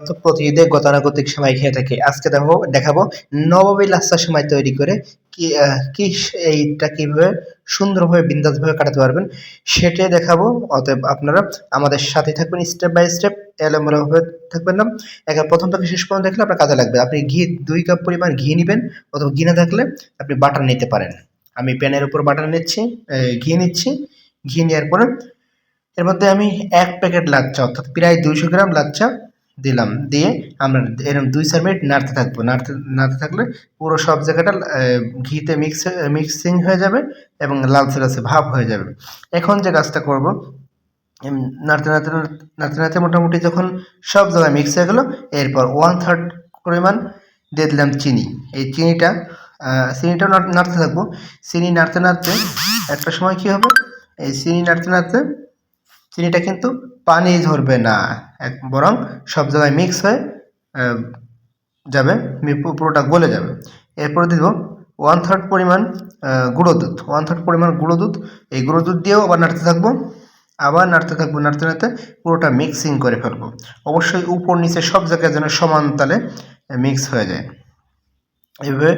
তো প্রতি ঈদে গতানুগতিক সময় খেয়ে থাকি। আজকে দেখো দেখাবো নবমী লাচ্ছার সময় তৈরি করে কি কি এইটা কীভাবে সুন্দরভাবে, বিন্দাসভাবে কাটাতে পারবেন সেটাই দেখাবো। অতএব আপনারা আমাদের সাথে থাকবেন স্টেপ বাই স্টেপ এলোমেলোভাবে থাকবেন না। একে প্রথম থেকে শেষ পর্যন্ত দেখলে আপনার কাজে লাগবে। আপনি ঘি, দুই কাপ পরিমাণ ঘি নেবেন অথবা ঘি না থাকলে আপনি বাটার নিতে পারেন। আমি প্যানের উপর বাটার নিচ্ছি ঘি নিচ্ছি। ঘি নেওয়ার পরে এর মধ্যে আমি এক প্যাকেট লাচ্চা অর্থাৎ প্রায় দুইশো গ্রাম লাচ্চা দিলাম। দিয়ে আমরা এরকম দুই চার মিনিট নাড়তে থাকব। নাড়তে নাড়তে থাকলে পুরো সব জায়গাটা ঘিতে মিক্স মিক্সিং হয়ে যাবে এবং লালচে লালচে ভাব হয়ে যাবে। এখন যে কাজটা করব নাড়তে নাড়তে, নাড়তে- নাড়তে মোটামুটি যখন সব জায়গায় মিক্স হয়ে গেলো, এরপর ওয়ান থার্ড পরিমাণ দিয়ে দিলাম চিনি। এই চিনিটা চিনিটাও নাড়তে থাকব। চিনি নাড়তে নাড়তে একটা সময় কি হবে? এই চিনি নাড়তে নাড়তে চিনিটা কিন্তু পানি ধরবে না, এক বরং সব জায়গায় মিক্স হয়ে যাবে পুরোটা গলে যাবে। এরপরে দিব ওয়ান থার্ড পরিমাণ গুঁড়ো দুধ। ওয়ান থার্ড পরিমাণ গুঁড়ো দুধ। এই গুঁড়ো দুধ দিয়েও আবার নাড়তে থাকব। আবার নাড়তে থাকব, নাড়তে নাড়তে পুরোটা মিক্সিং করে ফেলব। অবশ্যই উপর, নিচে সব জায়গায় যেন সমান তালে মিক্স হয়ে যায়। এভাবে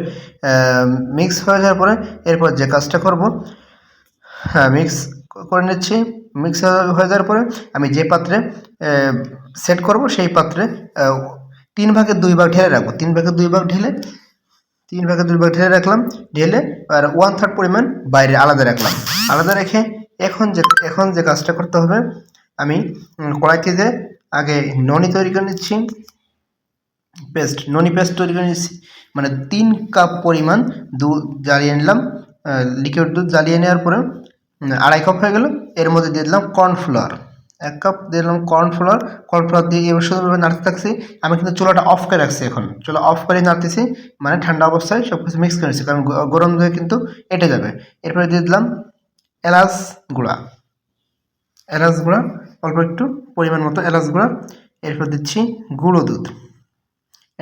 মিক্স হয়ে যাওয়ার পরে এরপর যে কাজটা করব হ্যাঁ মিক্স করে নিচ্ছি। মিক্স হয়ে যাওয়ার পরে আমি যে পাত্রে সেট করব সেই পাত্রে তিন ভাগের দুই ভাগ ঢেলে রাখব। তিন ভাগের দুই ভাগ ঢেলে, তিন ভাগের দুই ভাগ ঢেলে রাখলাম, ঢেলে আর ওয়ান থার্ড পরিমাণ বাইরে আলাদা রাখলাম। আলাদা রেখে এখন যে এখন যে কাজটা করতে হবে, আমি কড়াইতে যে আগে ননি তৈরি করে নিচ্ছি, পেস্ট, ননি পেস্ট তৈরি করে নিচ্ছি মানে তিন কাপ পরিমাণ দুধ জ্বালিয়ে নিলাম লিকুইড দুধ জ্বালিয়ে নেওয়ার পরে আড়াই কাপ হয়ে গেল। এর মধ্যে দিয়ে দিলাম কর্নফ্লাওয়ার এক কাপ দিয়ে দিলাম কর্নফ্লাওয়ার কর্নফ্লাওয়ার দিয়ে এবার সুন্দরভাবে নাড়তে থাকছি। আমি কিন্তু চুলাটা অফ করে রাখছি এখন। চুলা অফ করে নাড়তেছি মানে ঠান্ডা অবস্থায় সব কিছু মিক্স করে নিচ্ছি, কারণ গরম হয়ে কিন্তু এটে যাবে। এরপরে দিয়ে দিলাম এলাচ গুঁড়া। এলাচ গুঁড়া, অল্প একটু পরিমাণ মতো এলাচ গুঁড়া। এরপর দিচ্ছি গুঁড়ো দুধ।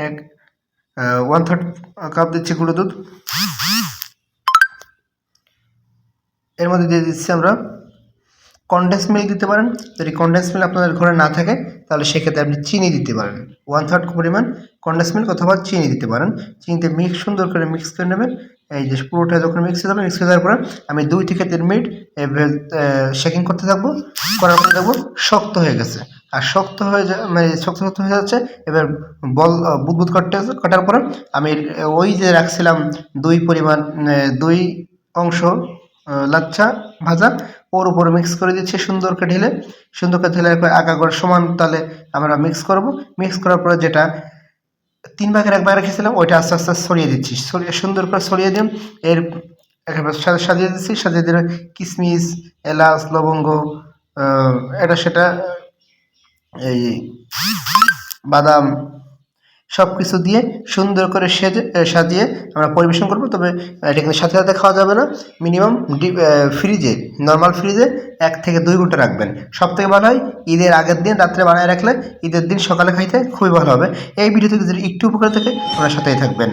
এক ওয়ান থার্ড কাপ দিচ্ছি গুঁড়ো দুধ। এর মধ্যে দিয়ে দিচ্ছি আমরা কনডেন্স মিল্ক দিতে পারেন। যদি কনডেন্স মিল্ক আপনাদের ঘরে না থাকে, তাহলে সেক্ষেত্রে আপনি চিনি দিতে পারেন। ওয়ান থার্ড পরিমাণ কনডেন্স মিল্ক অথবা চিনি দিতে পারেন। চিনিতে মিক্স সুন্দর করে মিক্স করে নেবেন। এই যে পুরোটা যখন মিক্স হয়ে মিক্স হয়ে যাওয়ার পরে আমি দুই থেকে তিন মিনিট শেকিং করতে থাকব। করার পরে দেখব শক্ত হয়ে গেছে। আর শক্ত হয়ে যা মানে শক্ত শক্ত হয়ে যাচ্ছে। এবার বল বুদবুদ কাটতে, কাটার পরে আমি ওই যে রাখছিলাম দুই পরিমাণ দুই অংশ লাচ্ছা ভাজা। ওর উপরে মিক্স করে দিচ্ছি সুন্দরকে ঢেলে। সুন্দর করে ঢেলে আগা করে সমান তালে আমরা মিক্স করব। মিক্স করার পরে যেটা তিন ভাগের এক ভাগ রেখেছিলাম, ওইটা আস্তে আস্তে ছড়িয়ে দিচ্ছি। ছড়িয়ে সুন্দর করে ছড়িয়ে দিন। এর একেবারে সাজিয়ে দিচ্ছি, সাজিয়ে দিলে কিশমিশ এলাচ, লবঙ্গ এটা সেটা, এই বাদাম সব কিছু দিয়ে সুন্দর করে সেজে সাজিয়ে আমরা পরিবেশন করব, তবে এটা কিন্তু সাথে সাথে খাওয়া যাবে না। মিনিমাম ফ্রিজে, নর্মাল ফ্রিজে এক থেকে দুই ঘণ্টা রাখবেন। সব থেকে ভালো হয় ঈদের আগের দিন রাত্রে বানায় রাখলে ঈদের দিন সকালে খাইতে খুবই ভালো হবে। এই ভিডিও থেকে যদি একটু উপকার থাকে, আপনার সাথেই থাকবেন।